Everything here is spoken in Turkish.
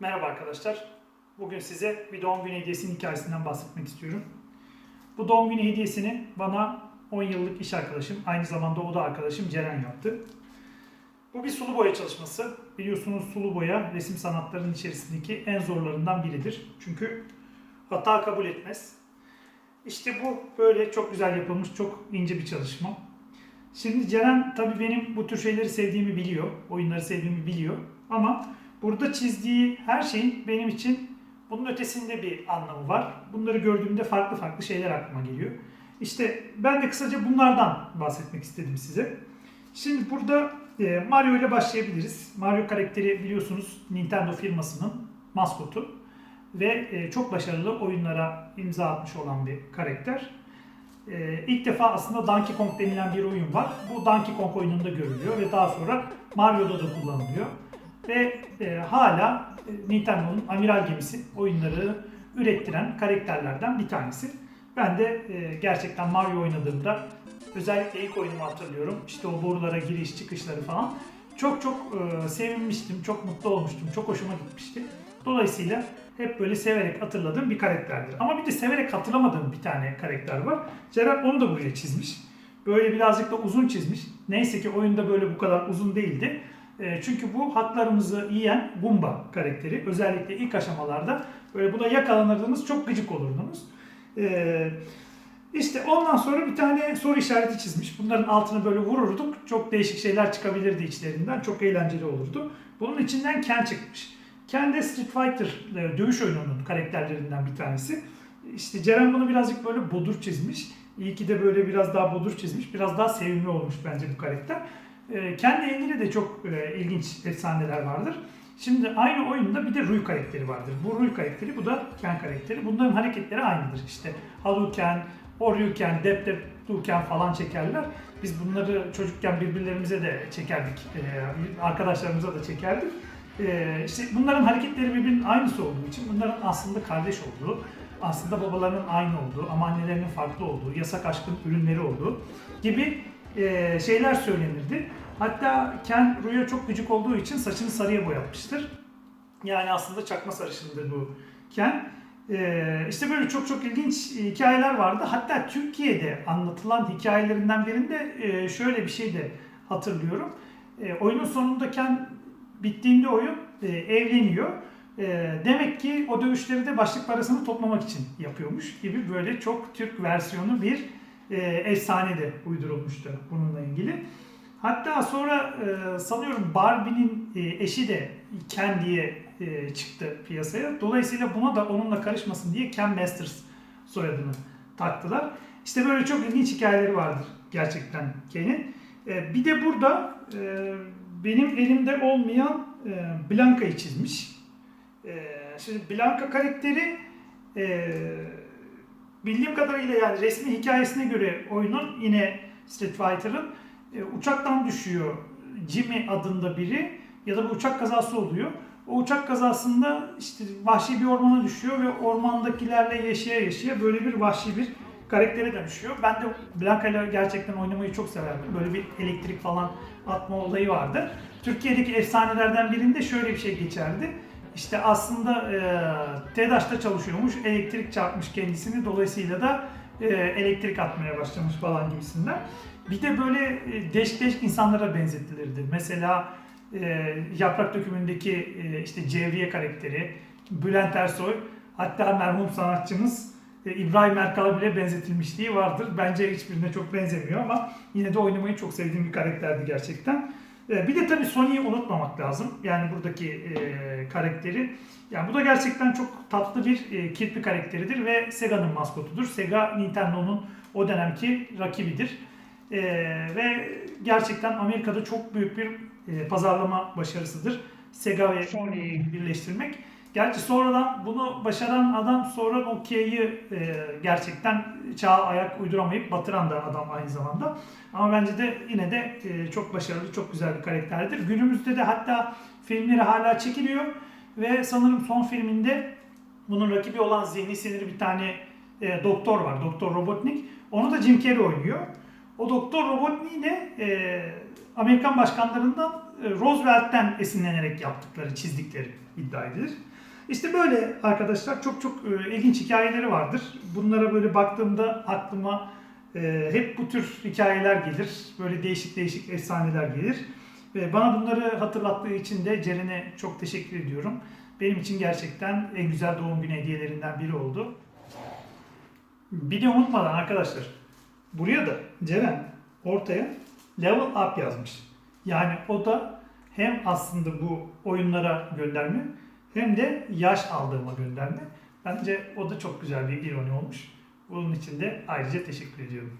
Merhaba arkadaşlar. Bugün size bir doğum günü hediyesinin hikayesinden bahsetmek istiyorum. Bu doğum günü hediyesini bana 10 yıllık iş arkadaşım, aynı zamanda o da arkadaşım Ceren yaptı. Bu bir sulu boya çalışması. Biliyorsunuz sulu boya resim sanatlarının içerisindeki en zorlarından biridir. Çünkü hata kabul etmez. İşte bu böyle çok güzel yapılmış, çok ince bir çalışma. Şimdi Ceren tabii benim bu tür şeyleri sevdiğimi biliyor, oyunları sevdiğimi biliyor. Ama burada çizdiği her şeyin benim için bunun ötesinde bir anlamı var. Bunları gördüğümde farklı farklı şeyler aklıma geliyor. İşte ben de kısaca bunlardan bahsetmek istedim size. Şimdi burada e, Mario ile başlayabiliriz. Mario karakteri biliyorsunuz Nintendo firmasının maskotu ve e, çok başarılı oyunlara imza atmış olan bir karakter. E, ilk defa aslında Donkey Kong denilen bir oyun var. Bu Donkey Kong oyununda görülüyor ve daha sonra Mario'da da kullanılıyor. Ve e, hala e, Nintendo'nun amiral gemisi oyunları ürettiren karakterlerden bir tanesi. Ben de e, gerçekten Mario oynadığımda özellikle ilk oyunumu hatırlıyorum. İşte o borulara giriş çıkışları falan. Çok çok e, sevinmiştim, çok mutlu olmuştum, çok hoşuma gitmişti. Dolayısıyla hep böyle severek hatırladığım bir karakterdir. Ama bir de severek hatırlamadığım bir tane karakter var. Ceren onu da buraya çizmiş. Böyle birazcık da uzun çizmiş. Neyse ki oyunda böyle bu kadar uzun değildi. E, çünkü bu haklarımızı yiyen Goomba karakteri. Özellikle ilk aşamalarda böyle buna yakalanırdınız çok gıcık olurdunuz. E, işte ondan sonra bir tane soru işareti çizmiş. Bunların altına böyle vururduk. Çok değişik şeyler çıkabilirdi içlerinden. Çok eğlenceli olurdu. Bunun içinden Ken çıkmış. Ken de Street Fighter e, dövüş oyununun karakterlerinden bir tanesi. İşte Ceren bunu birazcık böyle bodur çizmiş. İyi ki de böyle biraz daha bodur çizmiş. Biraz daha sevimli olmuş bence bu karakter. E, Ken'le ilgili de çok e, ilginç efsaneler vardır. Şimdi aynı oyunda bir de Rui karakteri vardır. Bu Rui karakteri, bu da Ken karakteri. Bunların hareketleri aynıdır. İşte Hadouken, Oryuken, Dep Dep Duken falan çekerler. Biz bunları çocukken birbirlerimize de çekerdik. E, arkadaşlarımıza da çekerdik. E, işte bunların hareketleri birbirinin aynısı olduğu için bunların aslında kardeş olduğu, aslında babalarının aynı olduğu ama annelerinin farklı olduğu, yasak aşkın ürünleri olduğu gibi e, şeyler söylenirdi. Hatta Ken Ru'ya çok gıcık olduğu için saçını sarıya boyatmıştır. Yani aslında çakma sarışındır bu Ken. Ee, işte böyle çok çok ilginç hikayeler vardı. Hatta Türkiye'de anlatılan hikayelerinden birinde e, şöyle bir şey de hatırlıyorum. E, oyunun sonunda Ken bittiğinde oyun e, evleniyor. E, demek ki o dövüşleri de başlık parasını toplamak için yapıyormuş gibi böyle çok Türk versiyonu bir e, efsane de uydurulmuştu bununla ilgili. Hatta sonra e, sanıyorum Barbie'nin e, eşi de Ken diye e, çıktı piyasaya. Dolayısıyla buna da onunla karışmasın diye Ken Masters soyadını taktılar. İşte böyle çok ilginç hikayeleri vardır gerçekten Ken'in. E, bir de burada e, benim elimde olmayan e, Blanca'yı çizmiş. E, şimdi Blanca karakteri e, bildiğim kadarıyla yani resmi hikayesine göre oyunun yine Street Fighter'ın e, uçaktan düşüyor Jimmy adında biri ya da bir uçak kazası oluyor. O uçak kazasında işte vahşi bir ormana düşüyor ve ormandakilerle yaşaya yaşaya böyle bir vahşi bir karaktere dönüşüyor. Ben de Blanca ile gerçekten oynamayı çok severdim. Böyle bir elektrik falan atma olayı vardı. Türkiye'deki efsanelerden birinde şöyle bir şey geçerdi. İşte aslında e, TEDAŞ'ta çalışıyormuş, elektrik çarpmış kendisini. Dolayısıyla da e, elektrik atmaya başlamış falan gibisinden. Bir de böyle değişik değişik insanlara benzetilirdi. Mesela e, Yaprak Dökümü'ndeki e, işte Cevriye karakteri, Bülent Ersoy, hatta merhum sanatçımız e, İbrahim Erkal'a bile benzetilmişliği vardır. Bence hiçbirine çok benzemiyor ama yine de oynamayı çok sevdiğim bir karakterdi gerçekten. E, bir de tabii Sony'yi unutmamak lazım. Yani buradaki e, karakteri. Yani bu da gerçekten çok tatlı bir e, kirpi karakteridir ve Sega'nın maskotudur. Sega Nintendo'nun o dönemki rakibidir. E, ve gerçekten Amerika'da çok büyük bir e, pazarlama başarısıdır. Sega ve Sony'yi birleştirmek. Gerçi sonradan bunu başaran adam sonra Nokia'yı e, gerçekten çağa ayak uyduramayıp batıran da adam aynı zamanda. Ama bence de yine de e, çok başarılı, çok güzel bir karakterdir. Günümüzde de hatta filmleri hala çekiliyor ve sanırım son filminde bunun rakibi olan zihni sinirli bir tane e, doktor var, Doktor Robotnik. Onu da Jim Carrey oynuyor. O Doktor Robotnik'i de e, Amerikan başkanlarından e, Roosevelt'ten esinlenerek yaptıkları, çizdikleri iddia edilir. İşte böyle arkadaşlar çok çok e, ilginç hikayeleri vardır. Bunlara böyle baktığımda aklıma e, hep bu tür hikayeler gelir. Böyle değişik değişik efsaneler gelir. Bana bunları hatırlattığı için de Ceren'e çok teşekkür ediyorum. Benim için gerçekten en güzel doğum günü hediyelerinden biri oldu. Bir de unutmadan arkadaşlar, buraya da Ceren ortaya level up yazmış. Yani o da hem aslında bu oyunlara gönderme hem de yaş aldığıma gönderme. Bence o da çok güzel bir ironi olmuş. Bunun için de ayrıca teşekkür ediyorum.